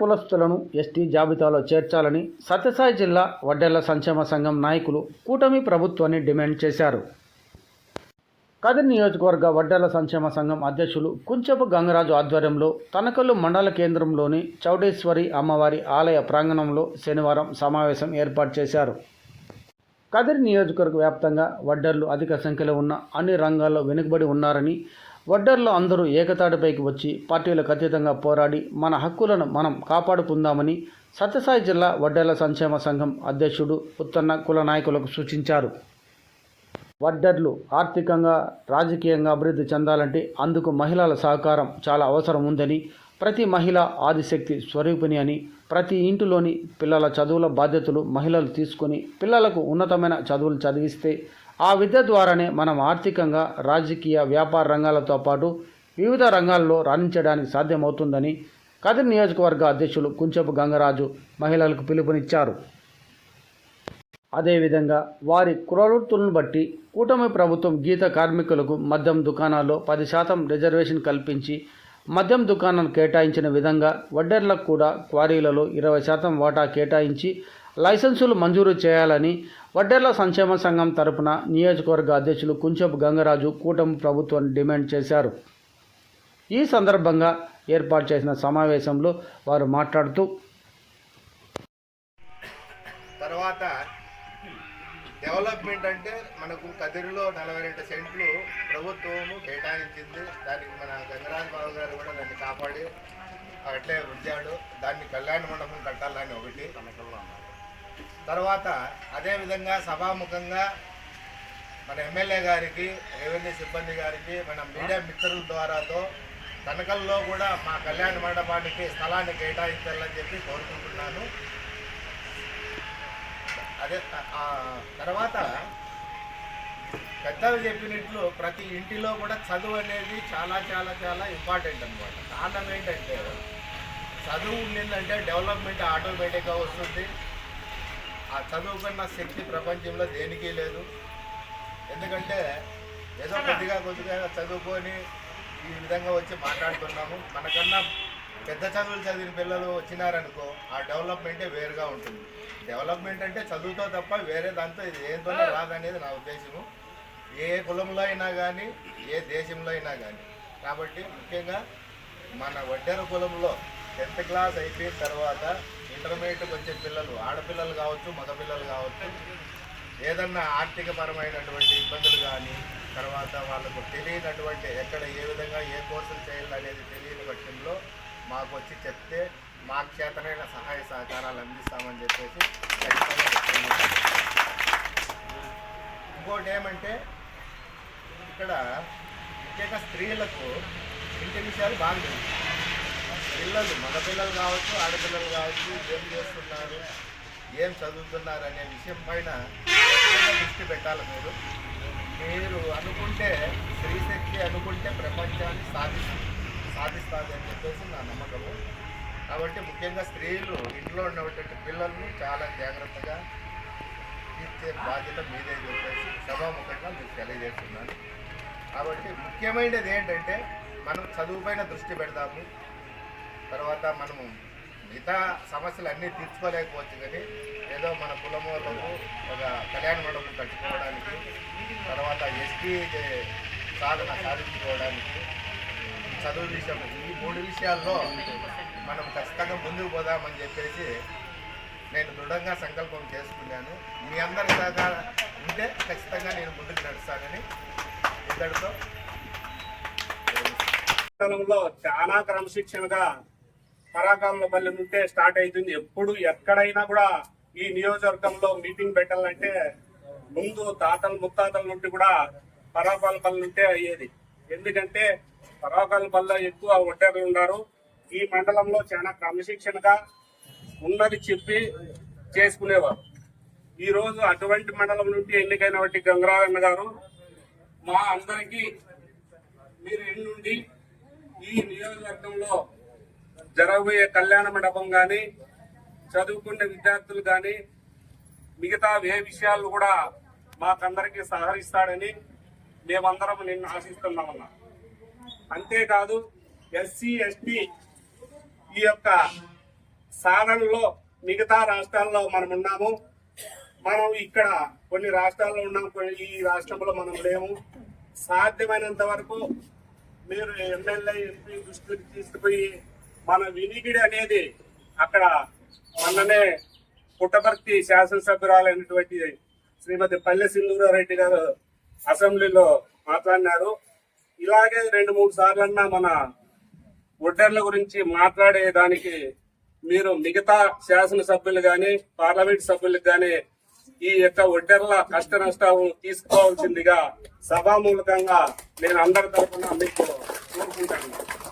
కులస్తులను ST జాబితాలో చేర్చాలని సత్యసాయి జిల్లా వడ్డెళ్ళ సంక్షేమ సంఘం నాయకులు కూటమి ప్రభుత్వాన్ని డిమాండ్ చేశారు. కదిరి నియోజకవర్గ వడ్డెల సంక్షేమ సంఘం అధ్యక్షులు కుంచెపు గంగరాజు ఆధ్వర్యంలో తనకల్లు మండల కేంద్రంలోని చౌడేశ్వరి అమ్మవారి ఆలయ ప్రాంగణంలో శనివారం సమావేశం ఏర్పాటు చేశారు. కదిరి నియోజకవర్గ వ్యాప్తంగా వడ్డర్లు అధిక సంఖ్యలో ఉన్న అన్ని రంగాల్లో వెనుకబడి ఉన్నారని వడ్డర్లో అందరూ ఏకతాటిపైకి వచ్చి పార్టీలకు అతీతంగా పోరాడి మన హక్కులను మనం కాపాడుకుందామని సత్యసాయి జిల్లా వడ్డర్ల సంక్షేమ సంఘం అధ్యక్షుడు ఉత్తన్న కుల నాయకులకు సూచించారు. వడ్డర్లు ఆర్థికంగా రాజకీయంగా అభివృద్ధి చెందాలంటే అందుకు మహిళల సహకారం చాలా అవసరం ఉందని ప్రతి మహిళ ఆదిశక్తి స్వరూపిణి అని ప్రతి ఇంటిలోని పిల్లల చదువుల బాధ్యతలు మహిళలు తీసుకొని పిల్లలకు ఉన్నతమైన చదువులు చదివిస్తే ఆ విద్య ద్వారానే మనం ఆర్థికంగా రాజకీయ వ్యాపార రంగాలతో పాటు వివిధ రంగాల్లో రాణించడానికి సాధ్యమవుతుందని కదిరి నియోజకవర్గ అధ్యక్షులు కుంచెపు గంగరాజు మహిళలకు పిలుపునిచ్చారు. అదేవిధంగా వారి కురవృత్తులను బట్టి కూటమి ప్రభుత్వం గీత కార్మికులకు మద్యం దుకాణాల్లో పది శాతం రిజర్వేషన్ కల్పించి మద్యం దుకాణం కేటాయించిన విధంగా వడ్డెర్లకు కూడా క్వారీలలో ఇరవై శాతం వాటా కేటాయించి లైసెన్సులు మంజూరు చేయాలని వడ్డెర్ల సంక్షేమ సంఘం తరపున నియోజకవర్గ అధ్యక్షులు కుంచెపు గంగరాజు కూటమి ప్రభుత్వాన్ని డిమాండ్ చేశారు. ఈ సందర్భంగా ఏర్పాటు చేసిన సమావేశంలో వారు మాట్లాడుతూ తర్వాత డెవలప్మెంట్ అంటే మనకు కదిరిలో నలభై రెండు సెంట్లు ప్రభుత్వము కేటాయించింది. దానికి మన గంగరాజ్ బాబు గారు కూడా దాన్ని కాపాడి అట్లే ఉంచాడు దాన్ని కళ్యాణ మండపం కట్టాలని ఒకటి. తర్వాత అదేవిధంగా సభాముఖంగా మన ఎమ్మెల్యే గారికి రెవెన్యూ సిబ్బంది గారికి మన మీడియా మిత్రుల ద్వారాతో తనకల్లో కూడా మా కళ్యాణ మండపానికి స్థలాన్ని కేటాయించాలని చెప్పి కోరుకుంటున్నాను. అదే తర్వాత పెద్దలు చెప్పినట్లు ప్రతి ఇంటిలో కూడా చదువు అనేది చాలా చాలా చాలా ఇంపార్టెంట్ అనమాట కారణం ఏంటంటే చదువు ఉండిందంటే డెవలప్మెంట్ ఆటోమేటిక్గా వస్తుంది. ఆ చదువుకున్న శక్తి ప్రపంచంలో దేనికి లేదు. ఎందుకంటే ఏదో కొద్దిగా కొద్దిగా చదువుకొని ఈ విధంగా వచ్చి మాట్లాడుతున్నాము. మనకన్నా పెద్ద చదువులు చదివిన పిల్లలు వచ్చినారనుకో ఆ డెవలప్మెంటే వేరుగా ఉంటుంది. డెవలప్మెంట్ అంటే చదువుతో తప్ప వేరే దాంతో ఇది ఏంతోనే రాదనేది నా ఉద్దేశము. ఏ కులంలో అయినా కానీ ఏ దేశంలో అయినా కానీ కాబట్టి ముఖ్యంగా మన వడ్డెర కులంలో టెన్త్ క్లాస్ అయిపోయిన తర్వాత ఇంటర్మీడియట్కి వచ్చే పిల్లలు ఆడపిల్లలు కావచ్చు మగపిల్లలు కావచ్చు ఏదన్నా ఆర్థికపరమైనటువంటి ఇబ్బందులు కానీ తర్వాత వాళ్ళకు తెలియనటువంటి ఎక్కడ ఏ విధంగా ఏ కోర్సులు చేయాలి అనేది తెలియని పక్షంలో మాకు వచ్చి చెప్తే మా చేతనైన సహాయ సహకారాలు అందిస్తామని చెప్పేసి ఇంకోటి ఏమంటే ఇక్కడ ముఖ్యంగా స్త్రీలకు ఇంటి విషయాలు బాగా తెలుసు. పిల్లలు మగపిల్లలు కావచ్చు ఆడపిల్లలు కావచ్చు ఏం చేస్తున్నారు ఏం చదువుతున్నారు అనే విషయం పైన దృష్టి పెట్టాలి మీరు. మీరు అనుకుంటే స్త్రీశక్తి అనుకుంటే ప్రపంచాన్ని సాధిస్తుంది సాధిస్తుంది అని చెప్పేసి నా నమ్మకము. కాబట్టి ముఖ్యంగా స్త్రీలు ఇంట్లో ఉన్నటువంటి పిల్లల్ని చాలా జాగ్రత్తగా తీర్చే బాధ్యత మీదే చెప్పేసి సభాముఖంగా మీకు తెలియజేస్తున్నాను. కాబట్టి ముఖ్యమైనది ఏంటంటే మనం చదువుపైన దృష్టి పెడదాము. తర్వాత మనము మిగతా సమస్యలు అన్నీ తీర్చుకోలేకపోవచ్చు కానీ ఏదో మన కులము ఒక కళ్యాణ మండపం కట్టుకోవడానికి తర్వాత ఎస్టీ సాధన సాధించుకోవడానికి చదువు విషయం ఈ మూడు విషయాల్లో మనం ఖచ్చితంగా ముందుకు పోదామని చెప్పేసి నేను దృఢంగా సంకల్పం చేసుకున్నాను. మీ అందరి సహకారం ఉంటే ఖచ్చితంగా నేను ముందుకు నడుస్తానని ఇద్దరితో. చాలా క్రమశిక్షణగా పరాకాలంలో మళ్ళీ నుంటే స్టార్ట్ అవుతుంది ఎప్పుడు ఎక్కడైనా కూడా ఈ నియోజకవర్గంలో మీటింగ్ పెట్టాలంటే ముందు తాతలు ముత్తాతల నుండి కూడా పరాకాల పనులు ఉంటే అయ్యేది. ఎందుకంటే పరాకాల పనులు ఎక్కువ ఒడ్డర్లు ఉన్నారు. ఈ మండలంలో చాలా క్రమశిక్షణగా ఉన్నది చెప్పి చేసుకునేవారు. ఈ రోజు అటువంటి మండలం నుండి ఎన్నికైనటువంటి గంగరాజన్న గారు మా అందరికీ మీరు ఎన్నుండి ఈ నియోజకవర్గంలో జరగబోయే కళ్యాణ మండపం కానీ చదువుకునే విద్యార్థులు కానీ మిగతా ఏ విషయాలు కూడా మాకందరికీ సహకరిస్తాడని మేమందరం నిన్ను ఆశిస్తున్నామన్నా. అంతేకాదు ఎస్సీ ఎస్టీ ఈ యొక్క సాధనలో మిగతా రాష్ట్రాల్లో మనం ఉన్నాము. మనం ఇక్కడ కొన్ని రాష్ట్రాల్లో ఉన్నాం కొన్ని ఈ రాష్ట్రంలో మనం లేము. సాధ్యమైనంత వరకు మీరు ఎమ్మెల్యే ఎంపీ దృష్టికి తీసుకుపోయి మన వినికిడి అనేది అక్కడ మొన్ననే పుట్టపర్తి శాసనసభ్యురాలైనటువంటి శ్రీమతి పల్లె సింధూరారెడ్డి గారు అసెంబ్లీలో మాట్లాడినారు. ఇలాగే రెండు మూడు సార్లన్నా మన ఒడ్డర్ల గురించి మాట్లాడేదానికి మీరు మిగతా శాసనసభ్యులు కానీ పార్లమెంట్ సభ్యులకు కానీ ఈ యొక్క ఒడ్డర్ల కష్ట నష్టం తీసుకోవాల్సిందిగా సభామూలకంగా నేను అందరి తరఫున మీకు కోరుకుంటాను